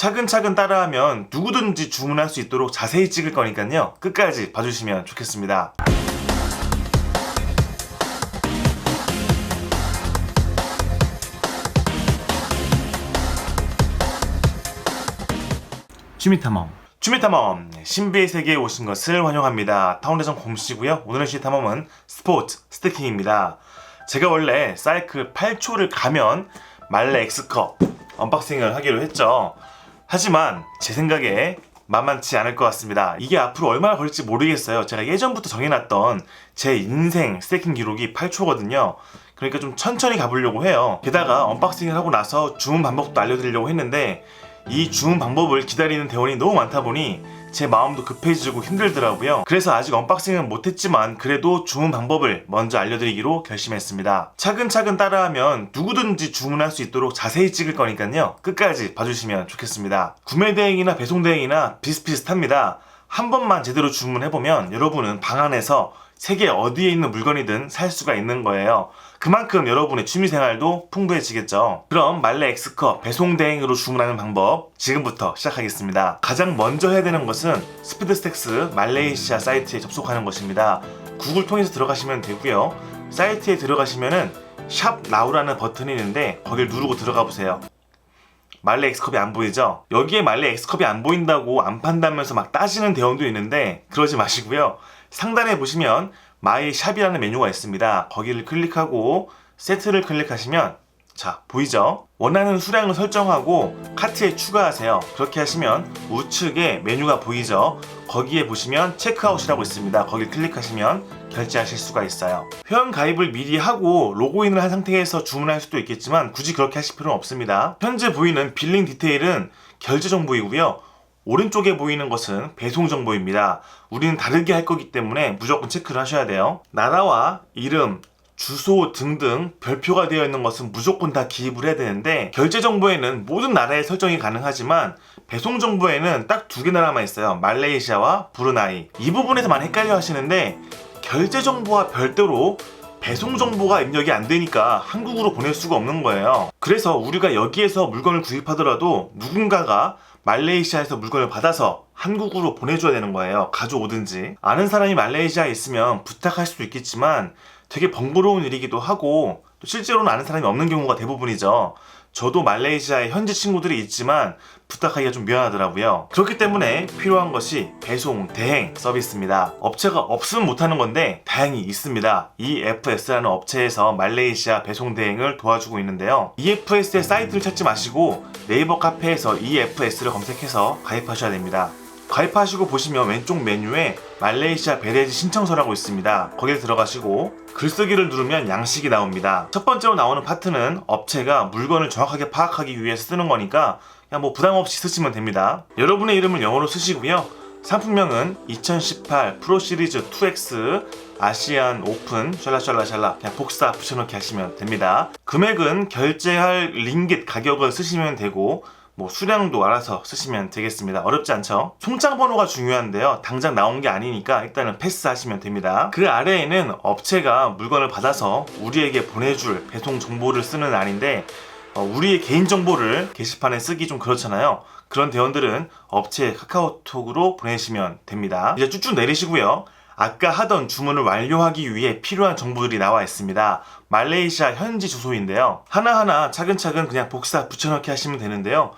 차근차근 따라하면 누구든지 주문할 수 있도록 자세히 찍을 거니까요. 끝까지 봐주시면 좋겠습니다. 취미탐험 취미탐험 신비의 세계에 오신 것을 환영합니다. 타운대전 곰씨고요. 오늘의 취미탐험은 스포츠 스태킹입니다. 제가 원래 사이클 8초를 가면 말레 X컵 언박싱을 하기로 했죠. 하지만 제 생각에 만만치 않을 것 같습니다. 이게 앞으로 얼마나 걸릴지 모르겠어요. 제가 예전부터 정해놨던 제 인생 스태킹 기록이 8초거든요. 그러니까 좀 천천히 가보려고 해요. 게다가 언박싱을 하고 나서 주문 방법도 알려드리려고 했는데 이 주문 방법을 기다리는 대원이 너무 많다 보니 제 마음도 급해지고 힘들더라고요. 그래서 아직 언박싱은 못했지만 그래도 주문 방법을 먼저 알려드리기로 결심했습니다. 차근차근 따라하면 누구든지 주문할 수 있도록 자세히 찍을 거니까요. 끝까지 봐주시면 좋겠습니다. 구매 대행이나 배송 대행이나 비슷비슷합니다. 한 번만 제대로 주문해보면 여러분은 방 안에서 세계 어디에 있는 물건이든 살 수가 있는 거예요. 그만큼 여러분의 취미생활도 풍부해지겠죠. 그럼 말레 엑스컵 배송 대행으로 주문하는 방법 지금부터 시작하겠습니다. 가장 먼저 해야 되는 것은 스피드스택스 말레이시아 사이트에 접속하는 것입니다. 구글 통해서 들어가시면 되고요. 사이트에 들어가시면은 샵 나우라는 버튼이 있는데 거길 누르고 들어가 보세요. 말레 엑스컵이 안 보이죠? 여기에 말레 엑스컵이 안 보인다고 안 판다면서 막 따지는 대원도 있는데 그러지 마시고요. 상단에 보시면 마이 샵이라는 메뉴가 있습니다. 거기를 클릭하고 세트를 클릭하시면 자 보이죠? 원하는 수량을 설정하고 카트에 추가하세요. 그렇게 하시면 우측에 메뉴가 보이죠? 거기에 보시면 체크아웃이라고 있습니다. 거기 클릭하시면 결제하실 수가 있어요. 회원 가입을 미리 하고 로그인을 한 상태에서 주문할 수도 있겠지만 굳이 그렇게 하실 필요는 없습니다. 현재 보이는 빌링 디테일은 결제 정보이고요. 오른쪽에 보이는 것은 배송 정보입니다. 우리는 다르게 할 거기 때문에 무조건 체크를 하셔야 돼요. 나라와 이름, 주소 등등 별표가 되어 있는 것은 무조건 다 기입을 해야 되는데 결제 정보에는 모든 나라의 설정이 가능하지만 배송 정보에는 딱 두 개 나라만 있어요. 말레이시아와 브루나이. 이 부분에서만 헷갈려 하시는데 결제 정보와 별도로 배송 정보가 입력이 안 되니까 한국으로 보낼 수가 없는 거예요. 그래서 우리가 여기에서 물건을 구입하더라도 누군가가 말레이시아에서 물건을 받아서 한국으로 보내줘야 되는 거예요. 가져오든지. 아는 사람이 말레이시아에 있으면 부탁할 수도 있겠지만 되게 번거로운 일이기도 하고 또 실제로는 아는 사람이 없는 경우가 대부분이죠. 저도 말레이시아에 현지 친구들이 있지만 부탁하기가 좀 미안하더라고요. 그렇기 때문에 필요한 것이 배송, 대행 서비스입니다. 업체가 없으면 못하는 건데 다행히 있습니다. EFS라는 업체에서 말레이시아 배송 대행을 도와주고 있는데요. EFS의 사이트를 찾지 마시고 네이버 카페에서 EFS를 검색해서 가입하셔야 됩니다. 가입하시고 보시면 왼쪽 메뉴에 말레이시아 배대지 신청서라고 있습니다. 거기에 들어가시고 글쓰기를 누르면 양식이 나옵니다. 첫 번째로 나오는 파트는 업체가 물건을 정확하게 파악하기 위해서 쓰는 거니까 그냥 뭐 부담 없이 쓰시면 됩니다. 여러분의 이름을 영어로 쓰시고요. 상품명은 2018 프로 시리즈 2X 아시안 오픈 샬라샬라샬라 그냥 복사 붙여넣기 하시면 됩니다. 금액은 결제할 링깃 가격을 쓰시면 되고 뭐 수량도 알아서 쓰시면 되겠습니다. 어렵지 않죠? 송장 번호가 중요한데요. 당장 나온 게 아니니까 일단은 패스하시면 됩니다. 그 아래에는 업체가 물건을 받아서 우리에게 보내줄 배송 정보를 쓰는 아인데 어, 우리의 개인 정보를 게시판에 쓰기 좀 그렇잖아요. 그런 대원들은 업체 카카오톡으로 보내시면 됩니다. 이제 쭉쭉 내리시고요. 아까 하던 주문을 완료하기 위해 필요한 정보들이 나와 있습니다. 말레이시아 현지 주소인데요. 하나하나 차근차근 그냥 복사 붙여넣기 하시면 되는데요.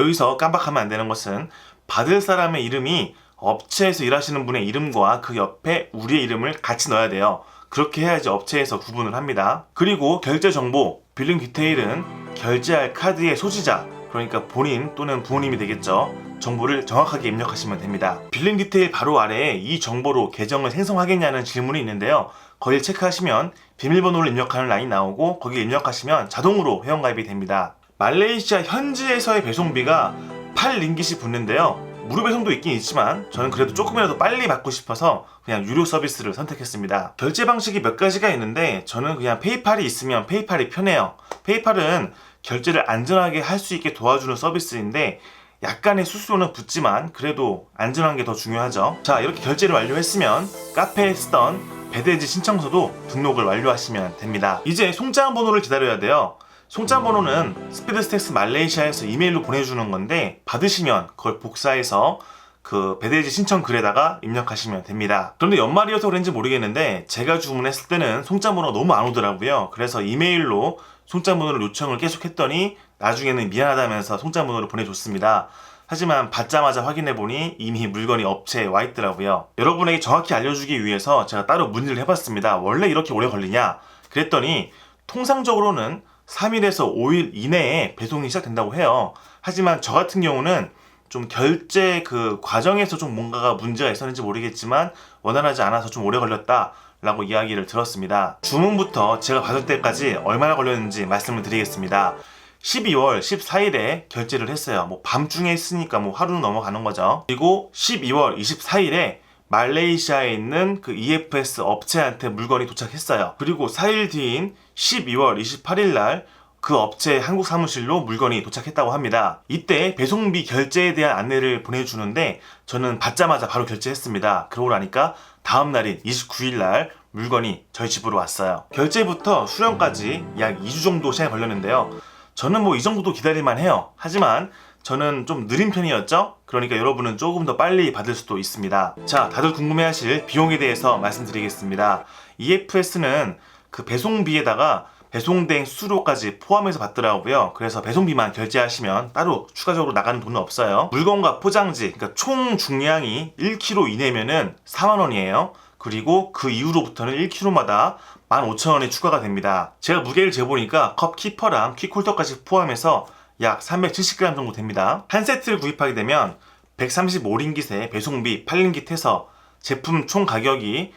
여기서 깜빡하면 안 되는 것은 받을 사람의 이름이 업체에서 일하시는 분의 이름과 그 옆에 우리의 이름을 같이 넣어야 돼요. 그렇게 해야지 업체에서 구분을 합니다. 그리고 결제 정보, 빌링 디테일은 결제할 카드의 소지자, 그러니까 본인 또는 부모님이 되겠죠. 정보를 정확하게 입력하시면 됩니다. 빌링 디테일 바로 아래에 이 정보로 계정을 생성하겠냐는 질문이 있는데요. 거기를 체크하시면 비밀번호를 입력하는 라인 나오고 거기 입력하시면 자동으로 회원가입이 됩니다. 말레이시아 현지에서의 배송비가 8링깃이 붙는데요. 무료 배송도 있긴 있지만 저는 그래도 조금이라도 빨리 받고 싶어서 그냥 유료 서비스를 선택했습니다. 결제 방식이 몇 가지가 있는데 저는 그냥 페이팔이 있으면 페이팔이 편해요. 페이팔은 결제를 안전하게 할 수 있게 도와주는 서비스인데 약간의 수수료는 붙지만 그래도 안전한 게 더 중요하죠. 자 이렇게 결제를 완료했으면 카페에 쓰던 배대지 신청서도 등록을 완료하시면 됩니다. 이제 송장 번호를 기다려야 돼요. 송장 번호는 스피드 스택스 말레이시아에서 이메일로 보내주는 건데 받으시면 그걸 복사해서 그 배대지 신청 글에다가 입력하시면 됩니다. 그런데 연말이어서 그런지 모르겠는데 제가 주문했을 때는 송장 번호가 너무 안 오더라고요. 그래서 이메일로 송장 번호를 요청을 계속 했더니 나중에는 미안하다면서 송장 번호를 보내줬습니다. 하지만 받자마자 확인해보니 이미 물건이 업체에 와 있더라고요. 여러분에게 정확히 알려주기 위해서 제가 따로 문의를 해봤습니다. 원래 이렇게 오래 걸리냐? 그랬더니 통상적으로는 3일에서 5일 이내에 배송이 시작된다고 해요. 하지만 저 같은 경우는 좀 결제 그 과정에서 좀 뭔가가 문제가 있었는지 모르겠지만 원활하지 않아서 좀 오래 걸렸다. 라고 이야기를 들었습니다. 주문부터 제가 받을 때까지 얼마나 걸렸는지 말씀을 드리겠습니다. 12월 14일에 결제를 했어요. 뭐 밤중에 했으니까 뭐 하루는 넘어가는 거죠. 그리고 12월 24일에 말레이시아에 있는 그 EFS 업체한테 물건이 도착했어요. 그리고 4일 뒤인 12월 28일 날 그 업체 한국 사무실로 물건이 도착했다고 합니다. 이때 배송비 결제에 대한 안내를 보내주는데 저는 받자마자 바로 결제했습니다. 그러고 나니까 다음 날인 29일 날 물건이 저희 집으로 왔어요. 결제부터 수령까지 약 2주 정도 시간이 걸렸는데요. 저는 뭐 이 정도도 기다릴만 해요. 하지만 저는 좀 느린 편이었죠? 그러니까 여러분은 조금 더 빨리 받을 수도 있습니다. 자, 다들 궁금해하실 비용에 대해서 말씀드리겠습니다. EFS는 그 배송비에다가 배송된 수수료까지 포함해서 받더라고요. 그래서 배송비만 결제하시면 따로 추가적으로 나가는 돈은 없어요. 물건과 포장지, 그러니까 총 중량이 1kg 이내면은 4만 원이에요. 그리고 그 이후로부터는 1kg마다 15,000원이 추가가 됩니다. 제가 무게를 재보니까 컵 키퍼랑 킥홀더까지 포함해서 약 370g 정도 됩니다. 한 세트를 구입하게 되면 135링깃에 배송비 8링깃 해서 제품 총 가격이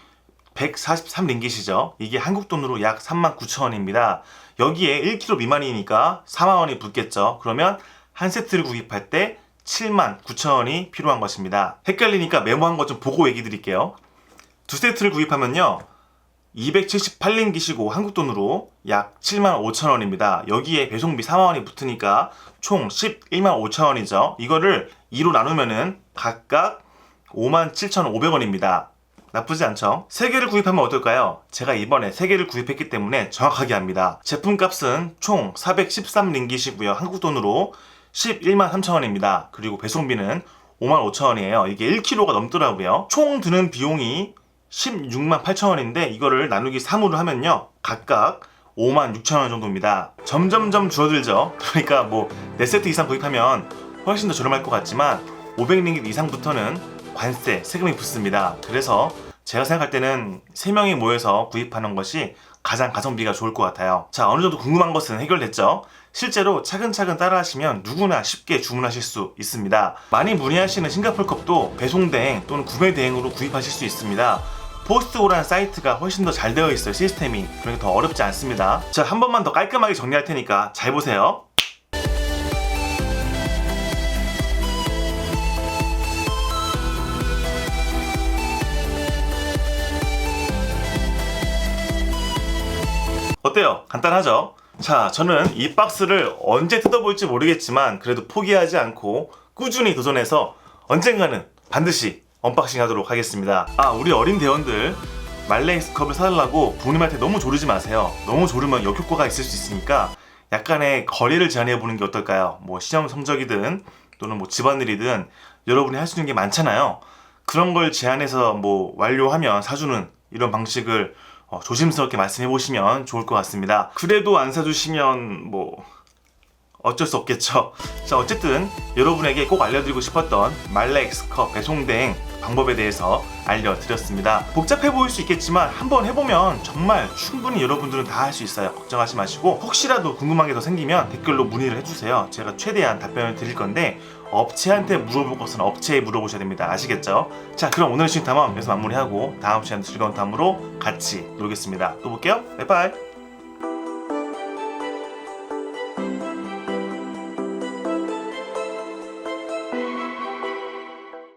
143링깃이죠. 이게 한국 돈으로 약 39,000원입니다. 여기에 1kg 미만이니까 4만원이 붙겠죠. 그러면 한 세트를 구입할 때 79,000원이 필요한 것입니다. 헷갈리니까 메모한 거좀 보고 얘기 드릴게요. 두 세트를 구입하면요. 278링깃이고 한국 돈으로 약 7만 5천 원입니다. 여기에 배송비 4만 원이 붙으니까 총 11만 5천 원이죠. 이거를 2로 나누면은 각각 5만 7,500원입니다. 나쁘지 않죠? 3개를 구입하면 어떨까요? 제가 이번에 3개를 구입했기 때문에 정확하게 합니다. 제품 값은 총 413링깃이고요. 한국 돈으로 11만 3천 원입니다. 그리고 배송비는 5만 5천 원이에요. 이게 1kg가 넘더라고요. 총 드는 비용이 16만 8천 원인데 이거를 나누기 3으로 하면요. 각각 5만 6천 원 정도입니다. 점점점 줄어들죠. 그러니까 뭐 4세트 이상 구입하면 훨씬 더 저렴할 것 같지만 500링깃 이상부터는 관세, 세금이 붙습니다. 그래서 제가 생각할 때는 3명이 모여서 구입하는 것이 가장 가성비가 좋을 것 같아요. 자, 어느 정도 궁금한 것은 해결됐죠? 실제로 차근차근 따라하시면 누구나 쉽게 주문하실 수 있습니다. 많이 문의하시는 싱가폴 컵도 배송 대행 또는 구매 대행으로 구입하실 수 있습니다. 포스트오라는 사이트가 훨씬 더 잘 되어 있어요 시스템이 그러니까 더 어렵지 않습니다 자한 번만 더 깔끔하게 정리할 테니까 잘 보세요 어때요? 간단하죠? 자, 저는 이 박스를 언제 뜯어볼지 모르겠지만 그래도 포기하지 않고 꾸준히 도전해서 언젠가는 반드시 언박싱 하도록 하겠습니다. 아, 우리 어린 대원들 말레이스 컵을 사달라고 부모님한테 너무 조르지 마세요. 너무 조르면 역효과가 있을 수 있으니까 약간의 거리를 제한해 보는 게 어떨까요? 뭐 시험 성적이든 또는 뭐 집안일이든 여러분이 할 수 있는 게 많잖아요. 그런 걸 제한해서 뭐 완료하면 사주는 이런 방식을 어, 조심스럽게 말씀해 보시면 좋을 것 같습니다. 그래도 안 사주시면 뭐 어쩔 수 없겠죠. 자 어쨌든 여러분에게 꼭 알려드리고 싶었던 말렉스 컵 배송대행 방법에 대해서 알려드렸습니다. 복잡해 보일 수 있겠지만 한번 해보면 정말 충분히 여러분들은 다 할 수 있어요. 걱정하지 마시고 혹시라도 궁금한 게 더 생기면 댓글로 문의를 해주세요. 제가 최대한 답변을 드릴 건데 업체한테 물어볼 것은 업체에 물어보셔야 됩니다. 아시겠죠? 자 그럼 오늘 신탐험 여기서 마무리하고 다음 시간에 즐거운 탐험으로 같이 놀겠습니다. 또 볼게요. 바이바이.